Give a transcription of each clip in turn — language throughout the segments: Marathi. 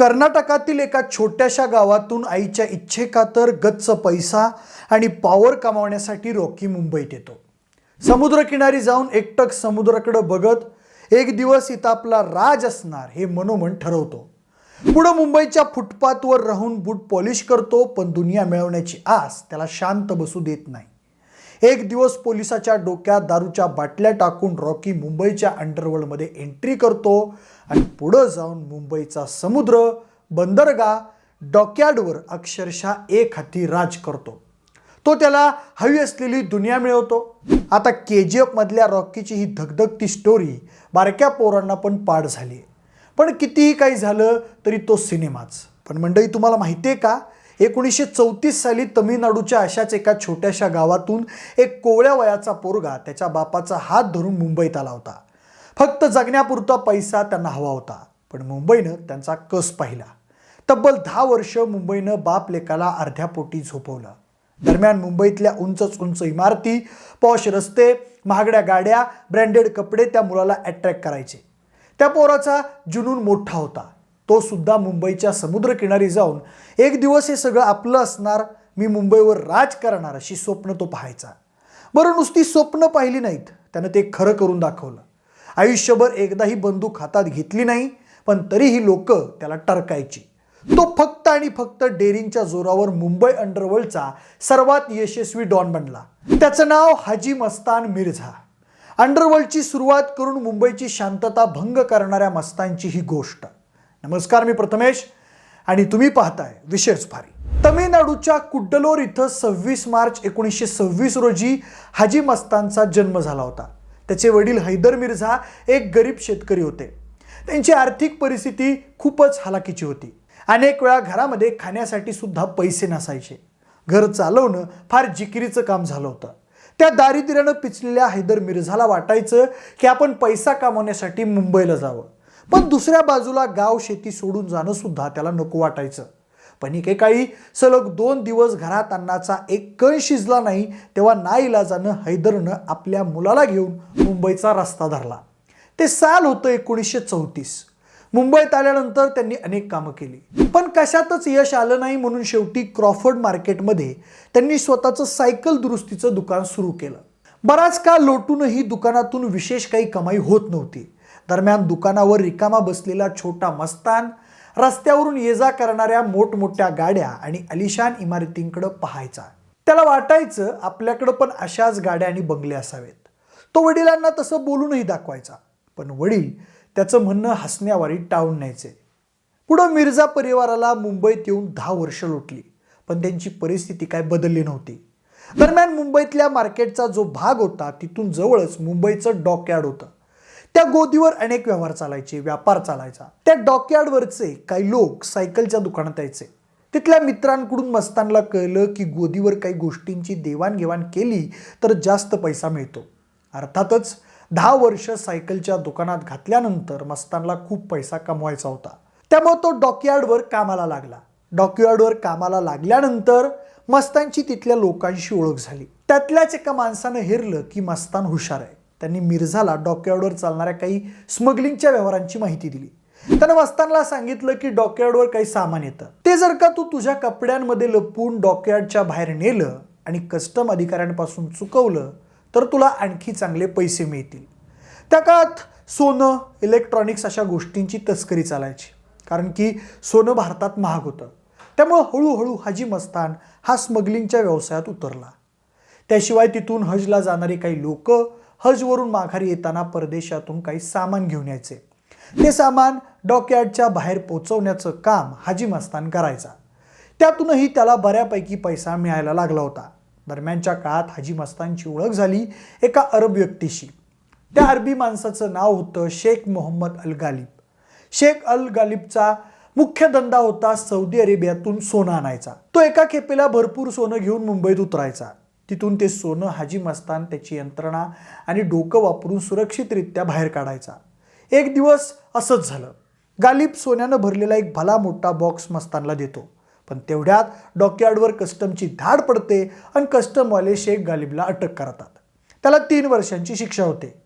कर्नाटकातील एका छोट्याशा गावातून आईच्या इच्छेखातर गच्च पैसा आणि पॉवर कमावण्यासाठी रॉकी मुंबईत येतो. समुद्रकिनारी जाऊन एकटक समुद्राकडं बघत एक दिवस इथं आपला राज असणार हे मनोमन ठरवतो. पुढं मुंबईच्या फुटपाथवर राहून बूट पॉलिश करतो पण दुनिया मिळवण्याची आस त्याला शांत बसू देत नाही. एक दिवस पोलिसाच्या डोक्यात दारूच्या बाटल्या टाकून रॉकी मुंबईच्या अंडरवर्ल्डमध्ये एंट्री करतो आणि पुढं जाऊन मुंबईचा समुद्र बंदरगाह डॉकयार्डवर अक्षरशः एक हाती राज करतो. तो त्याला हवी असलेली दुनिया मिळवतो. आता के जी एफमधल्या रॉकीची ही धगधगती स्टोरी बारक्या पोरांना पण पाड झाली. पण कितीही काही झालं तरी तो सिनेमाच. पण मंडळी तुम्हाला माहिती आहे का? एकोणीसशे चौतीस साली तमिळनाडूच्या अशाच एका छोट्याशा गावातून एक कोवळ्या वयाचा पोरगा त्याच्या बापाचा हात धरून मुंबईत आला होता. फक्त जगण्यापुरता पैसा त्यांना हवा होता पण मुंबईनं त्यांचा कस पाहिला. तब्बल दहा वर्ष मुंबईनं बाप लेकाला अर्ध्या पोटी झोपवलं. दरम्यान मुंबईतल्या उंचच उंच इमारती पॉश रस्ते महागड्या गाड्या ब्रँडेड कपडे त्या मुलाला अट्रॅक्ट करायचे. त्या पोराचा जुनून मोठा होता. तो सुद्धा मुंबईच्या समुद्रकिनारी जाऊन एक दिवस हे सगळं आपलं असणार मी मुंबईवर राज करणार अशी स्वप्न तो पाहायचा. बरं नुसती स्वप्न पाहिली नाहीत. त्यानं ते खरं करून दाखवलं. आयुष्यभर एकदाही बंदूक हातात घेतली नाही पण तरीही लोक त्याला टरकायची. तो फक्त आणि फक्त डेरिंगच्या जोरावर मुंबई अंडरवर्ल्डचा सर्वात यशस्वी डॉन बनला. त्याचं नाव हाजी मस्तान मिर्झा. अंडरवर्ल्डची सुरुवात करून मुंबईची शांतता भंग करणाऱ्या मस्तांची ही गोष्ट. नमस्कार मी प्रथमेश. आणि तुम्ही पाहताय विशेष भारी तमिळनाडूच्या कुड्डलोर इथं सव्वीस मार्च एकोणीसशे सव्वीस रोजी हाजी मस्तानचा जन्म झाला होता. त्याचे वडील हैदर मिर्झा एक गरीब शेतकरी होते. त्यांची आर्थिक परिस्थिती खूपच हलाखीची होती. अनेक वेळा घरामध्ये खाण्यासाठी सुद्धा पैसे नसायचे. घर चालवणं फार जिकिरीचं काम झालं होतं. त्या दारिद्र्यानं पिचलेल्या हैदर मिर्झाला वाटायचं की आपण पैसा कमावण्यासाठी मुंबईला जावं. पण दुसऱ्या बाजूला गाव शेती सोडून जाणं सुद्धा त्याला नको वाटायचं. पण एकेकाळी सलग दोन दिवस घरात अन्नाचा एक कण शिजला नाही तेव्हा नाईलाजानं हैदरनं आपल्या मुलाला घेऊन मुंबईचा रस्ता धरला. ते साल होतं एकोणीसशे चौतीस. मुंबईत आल्यानंतर त्यांनी अनेक कामं केली. पण कशातच यश आलं नाही म्हणून शेवटी क्रॉफर्ड मार्केटमध्ये त्यांनी स्वतःचं सायकल दुरुस्तीचं दुकान सुरू केलं. बराच काळ लोटूनही दुकानातून विशेष काही कमाई होत नव्हती. दरम्यान दुकानावर रिकामा बसलेला छोटा मस्तान रस्त्यावरून ये जा करणाऱ्या मोठमोठ्या गाड्या आणि अलिशान इमारतींकडे पाहायचा. त्याला वाटायचं आपल्याकडं पण अशाच गाड्या आणि बंगले असावेत. तो वडिलांना तसं बोलूनही दाखवायचा. पण वडील त्याचं म्हणणं हसण्यावारी टाळून न्यायचे. पुढं मिर्झा परिवाराला मुंबईत येऊन दहा वर्ष लोटली पण त्यांची परिस्थिती काय बदलली नव्हती. दरम्यान मुंबईतल्या मार्केटचा जो भाग होता तिथून जवळच मुंबईचं डॉकयार्ड होतं. त्या गोदीवर अनेक व्यवहार चालायचे व्यापार चालायचा. त्या डॉकयार्डवरचे काही लोक सायकलच्या दुकानात यायचे. तिथल्या मित्रांकडून मस्तानला कळलं की गोदीवर काही गोष्टींची देवाणघेवाण केली तर जास्त पैसा मिळतो. अर्थातच दहा वर्ष सायकलच्या दुकानात घातल्यानंतर मस्तानला खूप पैसा कमवायचा होता. त्यामुळे तो डॉकयार्डवर कामाला लागला. डॉकयार्डवर कामाला लागल्यानंतर मस्तानची तिथल्या लोकांशी ओळख झाली. त्यातल्याच एका माणसानं हेरलं की मस्तान हुशार आहे. त्यांनी मिर्झाला डॉकयार्डवर चालणाऱ्या काही स्मगलिंगच्या व्यवहारांची माहिती दिली. त्यानं मस्तानला सांगितलं की डॉकयार्डवर काही सामान येतं. ते जर का तू तुझ्या कपड्यांमध्ये लपवून डॉकयार्डच्या बाहेर नेलं आणि कस्टम अधिकाऱ्यांपासून चुकवलं तर तुला आणखी चांगले पैसे मिळतील. त्या काळात सोनं इलेक्ट्रॉनिक्स अशा गोष्टींची तस्करी चालायची कारण की सोनं भारतात महाग होतं. त्यामुळं हळूहळू हाजी मस्तान हा स्मगलिंगच्या व्यवसायात उतरला. त्याशिवाय तिथून हजला जाणारे काही लोक हजवरून माघारी येताना परदेशातून काही सामान घेऊन यायचे. ते सामान डॉकयार्डच्या बाहेर पोचवण्याचं काम हाजी मस्तान करायचा. त्यातूनही त्याला बऱ्यापैकी पैसा मिळायला लागला होता. दरम्यानच्या काळात हाजी मस्तानची ओळख झाली एका अरब व्यक्तीशी. त्या अरबी माणसाचं नाव होतं शेख मोहम्मद अल गालिब. शेख अल गालिबचा मुख्य धंदा होता सौदी अरेबियातून सोनं आणायचा. तो एका खेपेला भरपूर सोनं घेऊन मुंबईत उतरायचा. तिथून ते सोनं हाजी मस्तान त्याची यंत्रणा आणि डोकं वापरून सुरक्षितरित्या बाहेर काढायचा. एक दिवस असंच झालं. गालिब सोन्यानं भरलेला एक भला मोठा बॉक्स मस्तानला देतो. पण तेवढ्यात डॉकयार्डवर कस्टमची धाड पडते आणि कस्टमवाले शेख गालिबला अटक करतात. त्याला तीन वर्षांची शिक्षा होते.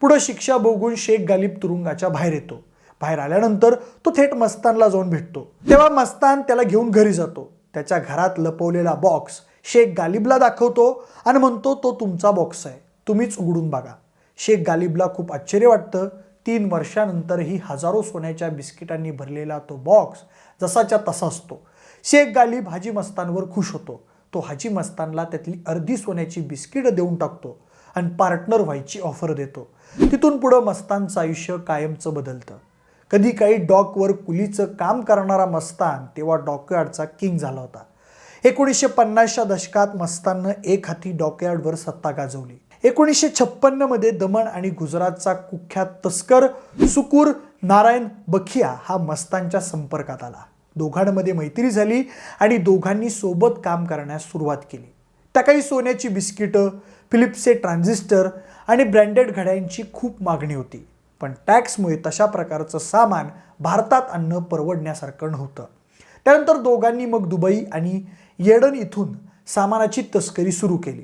पुढं शिक्षा भोगून शेख गालिब तुरुंगाच्या बाहेर येतो. बाहेर आल्यानंतर तो थेट मस्तानला जाऊन भेटतो. तेव्हा मस्तान त्याला घेऊन घरी जातो. त्याच्या घरात लपवलेला बॉक्स शेख गालिबला दाखवतो आणि म्हणतो तो तुमचा बॉक्स आहे. तुम्हीच उघडून बघा. शेख गालिबला खूप आश्चर्य वाटतं. तीन वर्षानंतरही हजारो सोन्याच्या बिस्किटांनी भरलेला तो बॉक्स जसाच्या तसा असतो. शेख गालिब हाजी मस्तानवर खुश होतो. तो हाजी मस्तानला त्यातली अर्धी सोन्याची बिस्किटं देऊन टाकतो आणि पार्टनर व्हायची ऑफर देतो. तिथून पुढं मस्तानचं आयुष्य कायमचं बदलतं. कधी काही डॉकवर कुलीचं काम करणारा मस्तान तेव्हा डॉकयार्डचा किंग झाला होता. एकोणीसशे पन्नासच्या दशकात मस्ताननं एक हाती डॉकयार्डवर सत्ता गाजवली. एकोणीसशे छप्पन्नमध्ये दमण आणि गुजरातचा कुख्यात तस्कर सुकूर नारायण बखिया हा मस्तानच्या संपर्कात आला. दोघांमध्ये मैत्री झाली आणि दोघांनी सोबत काम करण्यास सुरुवात केली. त्या काही सोन्याची बिस्किटं फिलिप्सचे ट्रान्झिस्टर आणि ब्रँडेड घड्यांची खूप मागणी होती. पण टॅक्समुळे तशा प्रकारचं सामान भारतात आणणं परवडण्यासारखं नव्हतं. त्यानंतर दोघांनी मग दुबई आणि येडन इथून सामानाची तस्करी सुरू केली.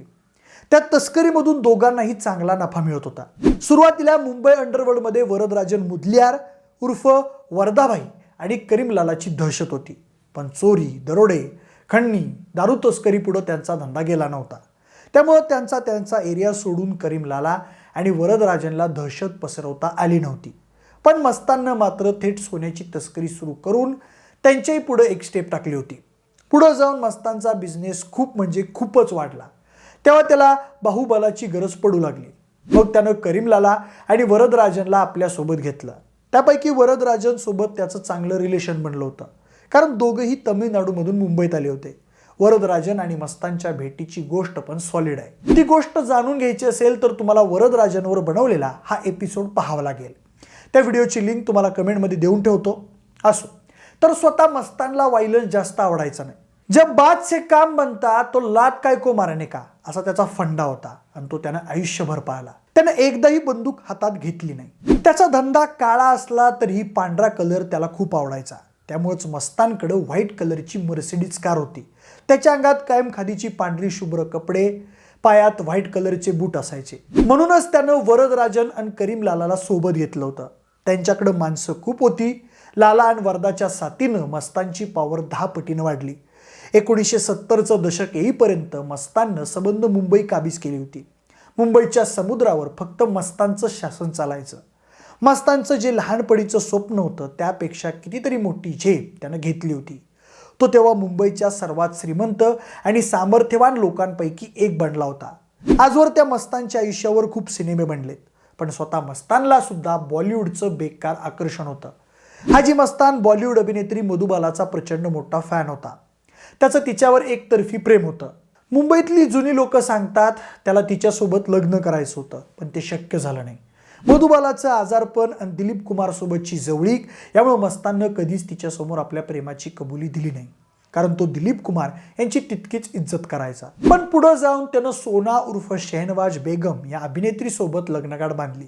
त्या तस्करीमधून दोघांनाही चांगला नफा मिळत होता. सुरुवातीला मुंबई अंडरवर्ल्डमध्ये वरदराजन मुदलियार उर्फ वर्धाबाई आणि करीमलालाची दहशत होती. पण चोरी दरोडे खंडणी दारू तस्करी पुढं त्यांचा धंदा गेला नव्हता. त्यामुळं त्यांचा त्यांचा एरिया सोडून करीमलाला आणि वरदराजनला दहशत पसरवता आली नव्हती. पण मस्तांना मात्र थेट सोन्याची तस्करी सुरू करून त्यांच्याही पुढं एक स्टेप टाकली होती. पुढं जाऊन मस्तांचा बिझनेस खूप म्हणजे खूपच वाढला. तेव्हा त्याला बाहुबलाची गरज पडू लागली. मग त्यानं करीमलाला आणि वरदराजनला आपल्यासोबत घेतलं. त्यापैकी वरदराजनसोबत त्याचं चांगलं रिलेशन बनलं होतं. कारण दोघंही तमिळनाडूमधून मुंबईत आले होते. वरदराजन आणि मस्तांच्या भेटीची गोष्ट पण सॉलिड आहे. ती गोष्ट जाणून घ्यायची असेल तर तुम्हाला वरदराजनवर बनवलेला हा एपिसोड पाहावा लागेल. त्या व्हिडिओची लिंक तुम्हाला कमेंटमध्ये देऊन ठेवतो. असो. तर स्वतः मस्तानला वायलन्स जास्त आवडायचा नाही. जब बात से काम बनता तो लात काय को मारणे का? असा त्याचा फंडा होता आणि तो त्यानं आयुष्यभर पाळला. त्यानं एकदाही बंदूक हातात घेतली नाही. त्याचा धंदा काळा असला तरीही पांढरा कलर त्याला खूप आवडायचा. त्यामुळेच मस्तांकडं व्हाईट कलरची मर्सिडीज कार होती. त्याच्या अंगात कायम खादीची पांढरी शुभ्र कपडे पायात व्हाईट कलरचे बूट असायचे. म्हणूनच त्यानं वरदराजन आणि करीम लालाला सोबत घेतलं होतं. त्यांच्याकडं माणसं खूप होती. लाला आणि वरदाच्या साथीनं मस्तांची पॉवर दहा पटीनं वाढली. एकोणीसशे सत्तरचं दशक येईपर्यंत मस्ताननं सबंध मुंबई काबीज केली होती. मुंबईच्या समुद्रावर फक्त मस्तांचं शासन चालायचं. मस्तांचं जे लहानपणीचं स्वप्न होतं त्यापेक्षा कितीतरी मोठी झेप त्यानं घेतली होती. तो तेव्हा मुंबईच्या सर्वात श्रीमंत आणि सामर्थ्यवान लोकांपैकी एक बनला होता. आजवर त्या मस्तानच्या आयुष्यावर खूप सिनेमे बनलेत पण स्वतः मस्तानला सुद्धा बॉलिवूडचं बेकार आकर्षण होतं. हाजी मस्तान बॉलिवूड अभिनेत्री मधुबालाचा प्रचंड मोठा फॅन होता. त्याचं तिच्यावर एकतर्फी प्रेम होतं. मुंबईतली जुनी लोक सांगतात त्याला तिच्यासोबत लग्न करायचं होतं पण ते शक्य झालं नाही. मधुबालाचं आजारपण आणि दिलीप कुमारसोबतची जवळीक यामुळे मस्तानं कधीच तिच्यासमोर आपल्या प्रेमाची कबुली दिली नाही. कारण तो दिलीप कुमार यांची तितकीच इज्जत करायचा. पण पुढं जाऊन त्यानं सोना उर्फ शहनवाज बेगम या अभिनेत्रीसोबत लग्नगाठ बांधली.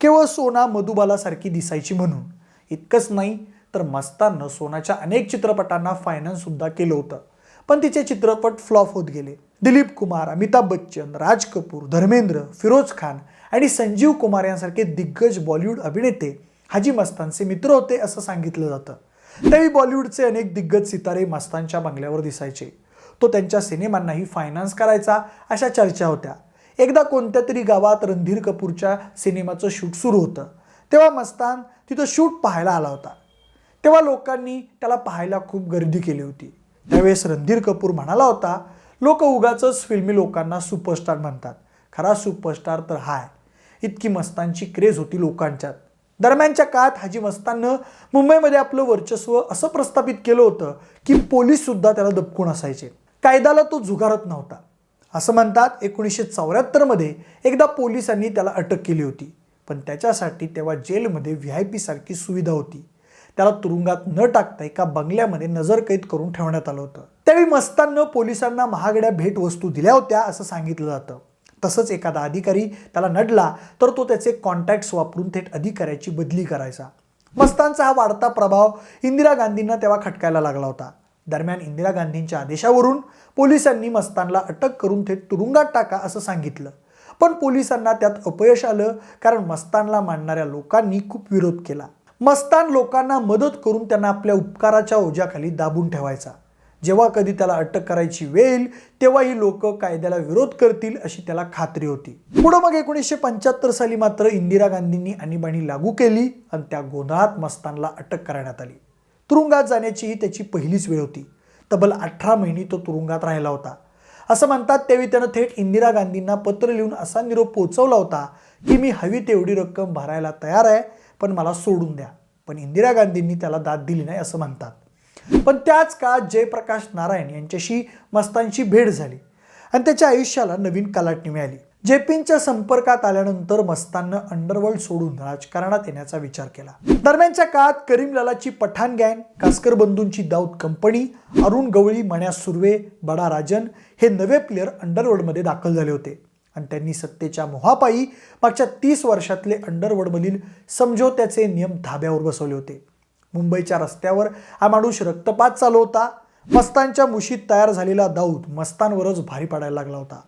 केवळ सोना मधुबालासारखी दिसायची म्हणून. इतकंच नाही तर मस्तानं सोनाच्या अनेक चित्रपटांना फायनान्ससुद्धा केलं होतं. पण तिचे चित्रपट फ्लॉप होत गेले. दिलीप कुमार अमिताभ बच्चन राज कपूर धर्मेंद्र फिरोज खान आणि संजीव कुमार यांसारखे दिग्गज बॉलिवूड अभिनेते हाजी मस्तानचे मित्र होते असं सांगितलं जातं. त्यावेळी बॉलिवूडचे अनेक दिग्गज सितारे मस्तानच्या बंगल्यावर दिसायचे. तो त्यांच्या सिनेमांनाही फायनान्स करायचा अशा चर्चा होत्या. एकदा कोणत्या तरी गावात रणधीर कपूरच्या सिनेमाचं शूट सुरू होतं. तेव्हा मस्तान तिथं शूट पाहायला आला होता. तेव्हा लोकांनी त्याला पाहायला खूप गर्दी केली होती. त्यावेळेस रणधीर कपूर म्हणाला होता लोक उगाच फिल्मी लोकांना सुपरस्टार म्हणतात. खरा सुपरस्टार तर हाय. इतकी मस्तांची क्रेज होती लोकांच्यात. दरम्यानच्या काळात हाजी मस्ताननं मुंबईमध्ये आपलं वर्चस्व असं प्रस्थापित केलं होतं की पोलीससुद्धा त्याला दबकून असायचे. कायद्याला तो झुगारत नव्हता. असं म्हणतात एकोणीसशे चौऱ्याहत्तरमध्ये एकदा पोलिसांनी त्याला अटक केली होती. पण त्याच्यासाठी तेव्हा जेलमध्ये व्ही आय पी सारखी सुविधा होती. त्याला तुरुंगात न टाकता एका बंगल्यामध्ये नजरकैद करून ठेवण्यात आलं होतं. त्यावेळी मस्तांनं पोलिसांना महागड्या भेटवस्तू दिल्या होत्या असं सांगितलं जातं. तसंच एखादा अधिकारी त्याला नडला तर तो त्याचे कॉन्टॅक्ट्स वापरून थेट अधिकाऱ्याची बदली करायचा. मस्तांचा हा वाढता प्रभाव इंदिरा गांधींना तेव्हा खटकायला लागला होता. दरम्यान इंदिरा गांधींच्या आदेशावरून पोलिसांनी मस्तानला अटक करून थेट तुरुंगात टाका असं सांगितलं. पण पोलिसांना त्यात अपयश आलं कारण मस्तानला मानणाऱ्या लोकांनी खूप विरोध केला. मस्तान लोकांना मदत करून त्यांना आपल्या उपकाराच्या ओझ्याखाली दाबून ठेवायचा. जेव्हा कधी त्याला अटक करायची वेळ येईल तेव्हा ही लोक कायद्याला विरोध करतील अशी त्याला खात्री होती. पुढं मग एकोणीसशे पंच्याहत्तर साली मात्र इंदिरा गांधींनी आणीबाणी लागू केली आणि त्या गोंधळात मस्तानला अटक करण्यात आली. तुरुंगात जाण्याची ही त्याची पहिलीच वेळ होती. तब्बल अठरा महिने तो तुरुंगात राहिला होता. असं म्हणतात त्यावेळी त्यानं थेट इंदिरा गांधींना पत्र लिहून असा निरोप पोहोचवला होता की मी हवी तेवढी रक्कम भरायला तयार आहे. पण मला सोडून द्या. पण इंदिरा गांधींनी त्याला दाद दिली नाही असं म्हणतात. पण त्याच काळात जयप्रकाश नारायण यांच्याशी मस्तांची भेट झाली. आणि त्याच्या आयुष्याला नवीन कलाटणी मिळाली. जेपींच्या संपर्कात आल्यानंतर मस्तांना अंडरवर्ल्ड सोडून राजकारणात येण्याचा विचार केला. दरम्यानच्या काळात करीमलालाची पठाण गँग कास्कर बंधूंची दाऊद कंपनी अरुण गवळी मण्या सुर्वे बडा राजन हे नवे प्लेअर अंडरवर्ल्डमध्ये दाखल झाले होते. आणि त्यांनी सत्तेच्या मोहापायी मागच्या तीस वर्षातले अंडरवर्डमधील समझोत्याचे नियम धाब्यावर बसवले होते. मुंबईच्या रस्त्यावर हा माणूस रक्तपात चालू होता मस्तानच्या मुशीत तयार झालेला दाऊद मस्तानवरच भारी पडायला लागला होता.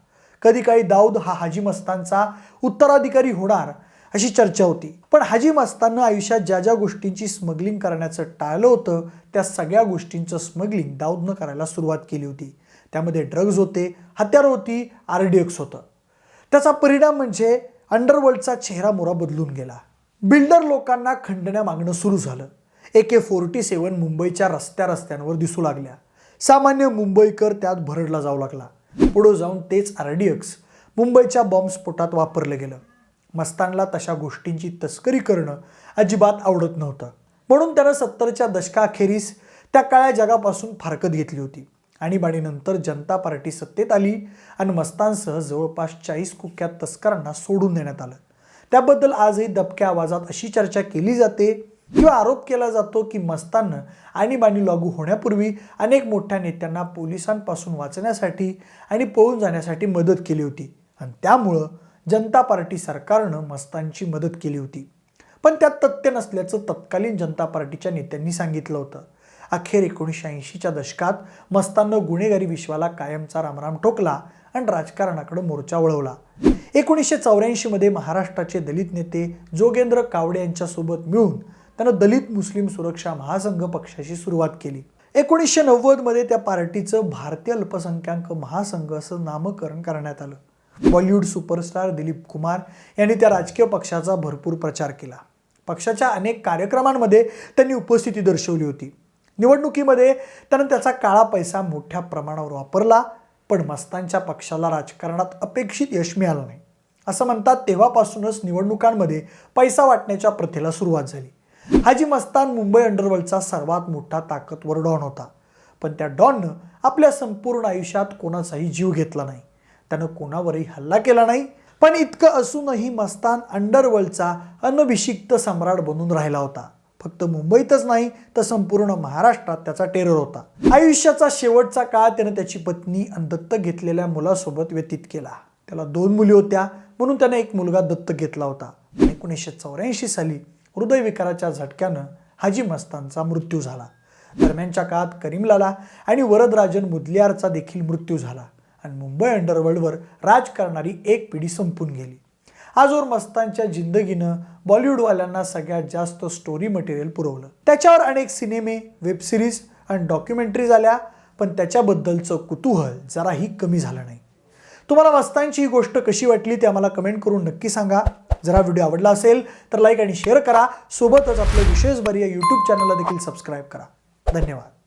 कधी काही दाऊद हा हाजी मस्तानचा उत्तराधिकारी होणार अशी चर्चा होती. पण हाजी मस्ताननं आयुष्यात ज्या ज्या गोष्टींची स्मगलिंग करण्याचं टाळलं होतं त्या सगळ्या गोष्टींचं स्मगलिंग दाऊदनं करायला सुरुवात केली होती. त्यामध्ये ड्रग्ज होते हत्यार होती आर डी एक्स होतं. त्याचा परिणाम म्हणजे अंडरवर्ल्डचा चेहरा मोरा बदलून गेला. बिल्डर लोकांना खंडण्या मागणं सुरू झालं. ए के फोर्टी सेवन मुंबईच्या रस्त्या रस्त्यांवर दिसू लागल्या. सामान्य मुंबईकर त्यात भरडला जाऊ लागला. पुढं जाऊन तेच आरडीएक्स मुंबईच्या बॉम्बस्फोटात वापरलं गेलं. मस्तानला तशा गोष्टींची तस्करी करणं अजिबात आवडत नव्हतं. म्हणून त्यानं सत्तरच्या दशकाअखेरीस त्या काळ्या जगापासून फारकत घेतली होती. आणीबाणीनंतर जनता पार्टी सत्तेत आली आणि मस्तानसह जवळपास चाळीस कुख्यात तस्करांना सोडून देण्यात आलं. त्याबद्दल आजही दबक्या आवाजात अशी चर्चा केली जाते किंवा आरोप केला जातो की मस्ताननं आणीबाणी लागू होण्यापूर्वी अनेक मोठ्या नेत्यांना पोलिसांपासून वाचण्यासाठी आणि पळून जाण्यासाठी मदत केली होती. आणि त्यामुळं जनता पार्टी सरकारनं मस्तांची मदत केली होती. पण त्यात तथ्य नसल्याचं तत्कालीन जनता पार्टीच्या नेत्यांनी सांगितलं होतं. अखेर एकोणीसशे ऐंशीच्या दशकात मस्ताननं गुन्हेगारी विश्वाला कायमचा रामराम ठोकला आणि राजकारणाकडे मोर्चा वळवला. एकोणीसशे चौऱ्याऐंशीमध्ये महाराष्ट्राचे दलित नेते जोगेंद्र कावडे यांच्यासोबत मिळून त्यानं दलित मुस्लिम सुरक्षा महासंघ पक्षाची सुरुवात केली. एकोणीसशे नव्वदमध्ये त्या पार्टीचं भारतीय अल्पसंख्याक महासंघ असं नामकरण करण्यात आलं. बॉलिवूड सुपरस्टार दिलीप कुमार यांनी त्या राजकीय पक्षाचा भरपूर प्रचार केला. पक्षाच्या अनेक कार्यक्रमांमध्ये त्यांनी उपस्थिती दर्शवली होती. निवडणुकीमध्ये त्यानं त्याचा काळा पैसा मोठ्या प्रमाणावर वापरला पण मस्तांच्या पक्षाला राजकारणात अपेक्षित यश मिळालं नाही. असं म्हणतात तेव्हापासूनच निवडणुकांमध्ये पैसा वाटण्याच्या प्रथेला सुरुवात झाली. हाजी मस्तान मुंबई अंडरवर्ल्डचा सर्वात मोठा ताकदवर डॉन होता. पण त्या डॉननं आपल्या संपूर्ण आयुष्यात कोणाचाही जीव घेतला नाही. त्यानं कोणावरही हल्ला केला नाही. पण इतकं असूनही मस्तान अंडरवर्ल्डचा अनभिषिक्त सम्राट बनून राहिला होता. फक्त मुंबईतच नाही तर संपूर्ण महाराष्ट्रात त्याचा टेरर होता. आयुष्याचा शेवटचा काळ त्यानं त्याची पत्नी आणि दत्तक घेतलेल्या मुलासोबत व्यतीत केला. त्याला दोन मुली होत्या म्हणून त्याने एक मुलगा दत्तक घेतला होता. एकोणीसशे चौऱ्याऐंशी साली हृदयविकाराच्या झटक्यानं हाजी मस्तानचा मृत्यू झाला. दरम्यानच्या काळात करीमलाला आणि वरदराजन मुदलियारचा देखील मृत्यू झाला आणि मुंबई अंडरवर्ल्डवर राज करणारी एक पिढी संपून गेली. आजवर मस्तानच्या जिंदगीनं बॉलिवूडवाल्यांना सगळ्यात जास्त स्टोरी मटेरियल पुरवलं. त्याच्यावर अनेक सिनेमे वेबसिरीज आणि डॉक्युमेंटरीज आल्या पण त्याच्याबद्दलचं कुतूहल जराही कमी झालं नाही. तुम्हाला मस्तांची ही गोष्ट कशी वाटली ते आम्हाला कमेंट करून नक्की सांगा. जरा व्हिडिओ आवडला असेल तर लाईक आणि शेअर करा. सोबतच आपलं विशेष बरी या यूट्यूब चॅनलला देखील सबस्क्राईब करा. धन्यवाद.